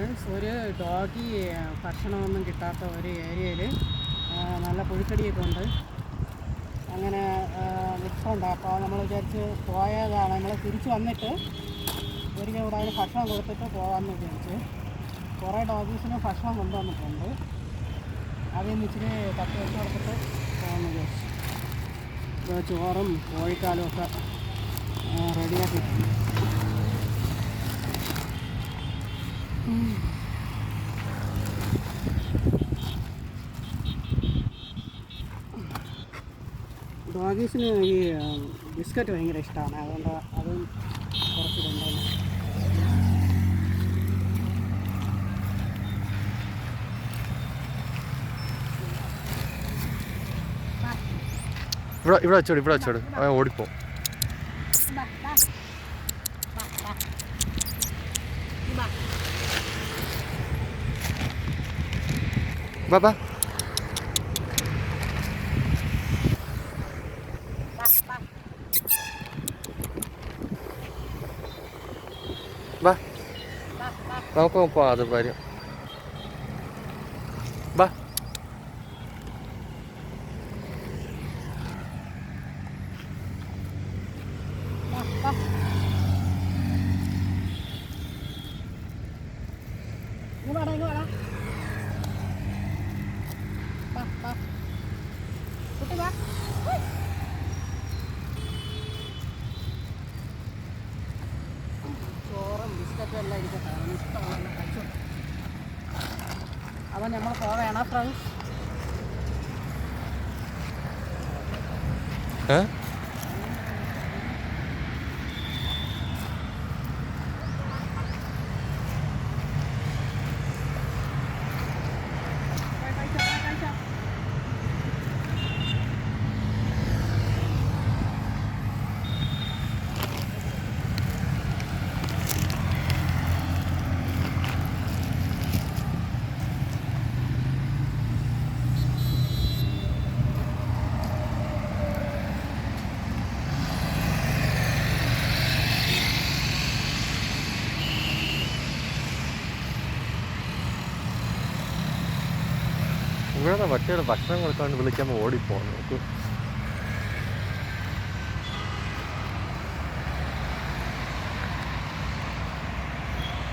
Friends ഒരു doggy ഭക്ഷണമൊന്നും കിട്ടാത്ത ഒരു ഏരിയയിൽ നല്ല പുഴുക്കടിയൊക്കെ ഉണ്ട്. അങ്ങനെ നിൽപ്പുണ്ട് അപ്പോൾ നമ്മൾ വിചാരിച്ച് പോയതാണ്. നമ്മൾ തിരിച്ച് വന്നിട്ട് ഒരിക്കൽ കൂടെ അതിന് ഭക്ഷണം കൊടുത്തിട്ട് പോകാമെന്ന് വിചാരിച്ച് കുറേ ഡോഗീസിന് ഭക്ഷണം കൊണ്ടുവന്നിട്ടുണ്ട്. അതിൽ നിന്ന് ഇച്ചിരി തട്ടി വെച്ച് കൊടുത്തിട്ട് പോകാമെന്ന് വിചാരിച്ചു. ചോറും കോഴിക്കാലും ഒക്കെ റെഡിയാക്കിയിട്ടുണ്ട് ഡോഗീസിന് ഈ ബിസ്ക്കറ്റ് ഭയങ്കര ഇഷ്ടമാണ് അതുകൊണ്ട് അതും കുറച്ച് കൊണ്ടുവന്നു. ഇവിടെ ഇവിടെ വെച്ചോട് ഇവിടെ വെച്ചോട്. ഓടിപ്പോ. Vai, vai. vá Vamos para um quadro, vá Vai. ചോറും എല്ലാം ഇഷ്ടമുള്ള കഴിച്ചു നമ്മൾ പോവേണ ഫ്രണ്ട്സ് ഏ? ഇവിടെ പട്ടിയുടെ ഭക്ഷണം കൊടുക്കാണ്ട് വിളിക്കാൻ ഓടിപ്പോ നോക്ക്.